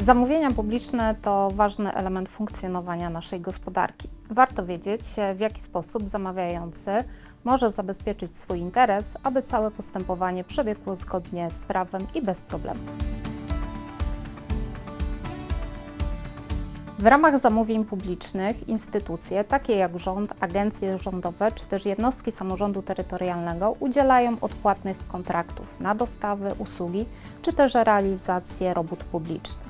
Zamówienia publiczne to ważny element funkcjonowania naszej gospodarki. Warto wiedzieć, w jaki sposób zamawiający może zabezpieczyć swój interes, aby całe postępowanie przebiegło zgodnie z prawem i bez problemów. W ramach zamówień publicznych instytucje takie jak rząd, agencje rządowe czy też jednostki samorządu terytorialnego udzielają odpłatnych kontraktów na dostawy, usługi czy też realizację robót publicznych.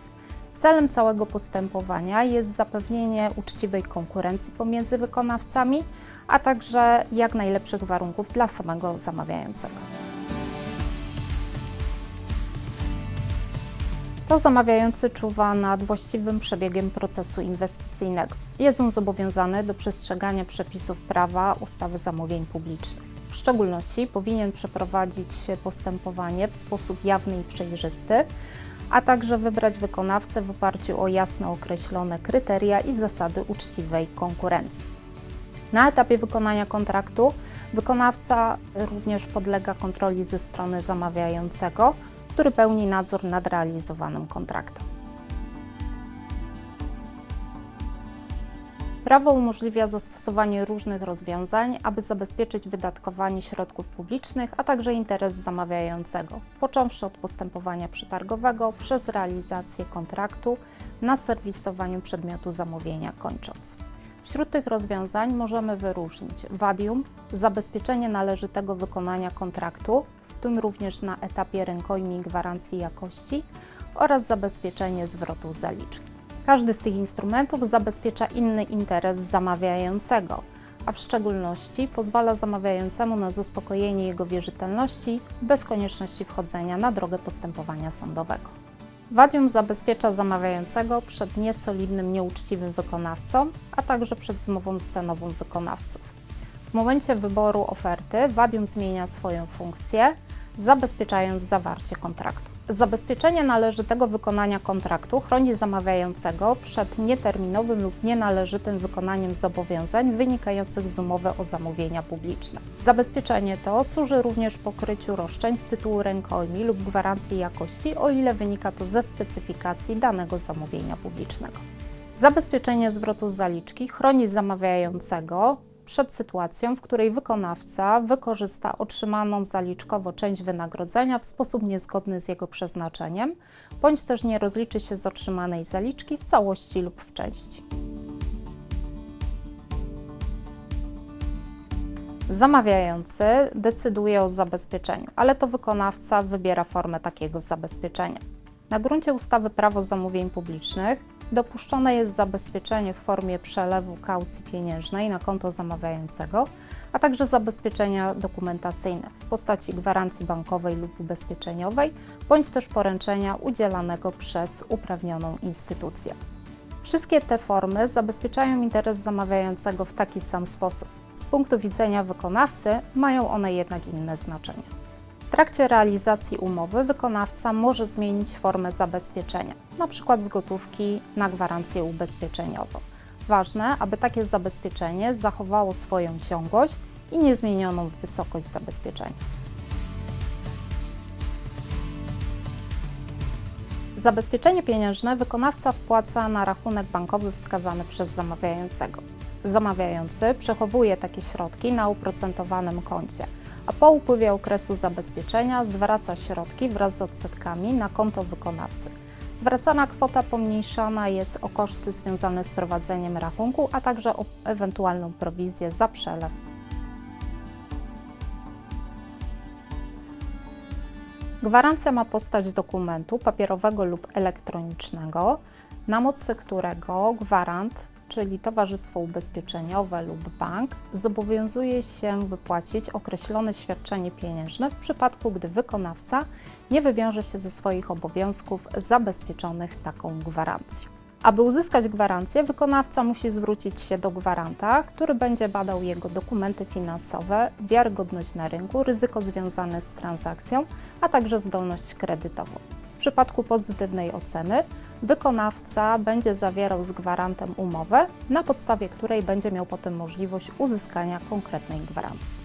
Celem całego postępowania jest zapewnienie uczciwej konkurencji pomiędzy wykonawcami, a także jak najlepszych warunków dla samego zamawiającego. To zamawiający czuwa nad właściwym przebiegiem procesu inwestycyjnego. Jest on zobowiązany do przestrzegania przepisów prawa ustawy zamówień publicznych. W szczególności powinien przeprowadzić postępowanie w sposób jawny i przejrzysty, a także wybrać wykonawcę w oparciu o jasno określone kryteria i zasady uczciwej konkurencji. Na etapie wykonania kontraktu wykonawca również podlega kontroli ze strony zamawiającego, który pełni nadzór nad realizowanym kontraktem. Prawo umożliwia zastosowanie różnych rozwiązań, aby zabezpieczyć wydatkowanie środków publicznych, a także interes zamawiającego, począwszy od postępowania przetargowego przez realizację kontraktu na serwisowaniu przedmiotu zamówienia kończąc. Wśród tych rozwiązań możemy wyróżnić wadium, zabezpieczenie należytego wykonania kontraktu, w tym również na etapie rękojmi gwarancji jakości oraz zabezpieczenie zwrotu zaliczki. Każdy z tych instrumentów zabezpiecza inny interes zamawiającego, a w szczególności pozwala zamawiającemu na zaspokojenie jego wierzytelności bez konieczności wchodzenia na drogę postępowania sądowego. Wadium zabezpiecza zamawiającego przed niesolidnym, nieuczciwym wykonawcą, a także przed zmową cenową wykonawców. W momencie wyboru oferty Wadium zmienia swoją funkcję, zabezpieczając zawarcie kontraktu. Zabezpieczenie należytego wykonania kontraktu chroni zamawiającego przed nieterminowym lub nienależytym wykonaniem zobowiązań wynikających z umowy o zamówienia publiczne. Zabezpieczenie to służy również pokryciu roszczeń z tytułu rękojmi lub gwarancji jakości, o ile wynika to ze specyfikacji danego zamówienia publicznego. Zabezpieczenie zwrotu zaliczki chroni zamawiającego przed sytuacją, w której wykonawca wykorzysta otrzymaną zaliczkowo część wynagrodzenia w sposób niezgodny z jego przeznaczeniem, bądź też nie rozliczy się z otrzymanej zaliczki w całości lub w części. Zamawiający decyduje o zabezpieczeniu, ale to wykonawca wybiera formę takiego zabezpieczenia. Na gruncie ustawy Prawo zamówień publicznych dopuszczone jest zabezpieczenie w formie przelewu kaucji pieniężnej na konto zamawiającego, a także zabezpieczenia dokumentacyjne w postaci gwarancji bankowej lub ubezpieczeniowej, bądź też poręczenia udzielanego przez uprawnioną instytucję. Wszystkie te formy zabezpieczają interes zamawiającego w taki sam sposób. Z punktu widzenia wykonawcy mają one jednak inne znaczenie. W trakcie realizacji umowy wykonawca może zmienić formę zabezpieczenia, np. z gotówki na gwarancję ubezpieczeniową. Ważne, aby takie zabezpieczenie zachowało swoją ciągłość i niezmienioną wysokość zabezpieczenia. Zabezpieczenie pieniężne wykonawca wpłaca na rachunek bankowy wskazany przez zamawiającego. Zamawiający przechowuje takie środki na oprocentowanym koncie, a po upływie okresu zabezpieczenia zwraca środki wraz z odsetkami na konto wykonawcy. Zwracana kwota pomniejszana jest o koszty związane z prowadzeniem rachunku, a także o ewentualną prowizję za przelew. Gwarancja ma postać dokumentu papierowego lub elektronicznego, na mocy którego gwarant, czyli towarzystwo ubezpieczeniowe lub bank, zobowiązuje się wypłacić określone świadczenie pieniężne w przypadku, gdy wykonawca nie wywiąże się ze swoich obowiązków zabezpieczonych taką gwarancją. Aby uzyskać gwarancję, wykonawca musi zwrócić się do gwaranta, który będzie badał jego dokumenty finansowe, wiarygodność na rynku, ryzyko związane z transakcją, a także zdolność kredytową. Przypadku pozytywnej oceny wykonawca będzie zawierał z gwarantem umowę, na podstawie której będzie miał potem możliwość uzyskania konkretnej gwarancji.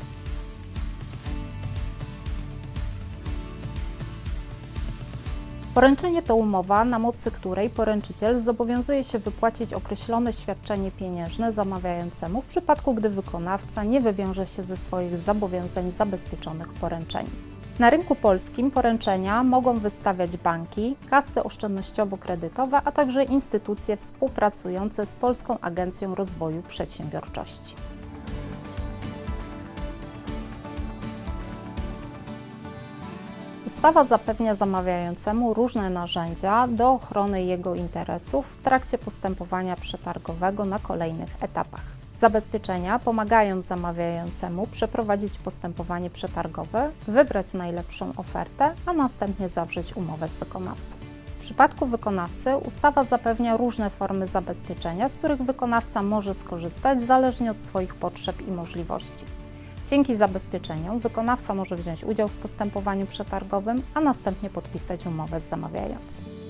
Poręczenie to umowa, na mocy której poręczyciel zobowiązuje się wypłacić określone świadczenie pieniężne zamawiającemu w przypadku, gdy wykonawca nie wywiąże się ze swoich zobowiązań zabezpieczonych poręczeniem. Na rynku polskim poręczenia mogą wystawiać banki, kasy oszczędnościowo-kredytowe, a także instytucje współpracujące z Polską Agencją Rozwoju Przedsiębiorczości. Ustawa zapewnia zamawiającemu różne narzędzia do ochrony jego interesów w trakcie postępowania przetargowego na kolejnych etapach. Zabezpieczenia pomagają zamawiającemu przeprowadzić postępowanie przetargowe, wybrać najlepszą ofertę, a następnie zawrzeć umowę z wykonawcą. W przypadku wykonawcy ustawa zapewnia różne formy zabezpieczenia, z których wykonawca może skorzystać zależnie od swoich potrzeb i możliwości. Dzięki zabezpieczeniom wykonawca może wziąć udział w postępowaniu przetargowym, a następnie podpisać umowę z zamawiającym.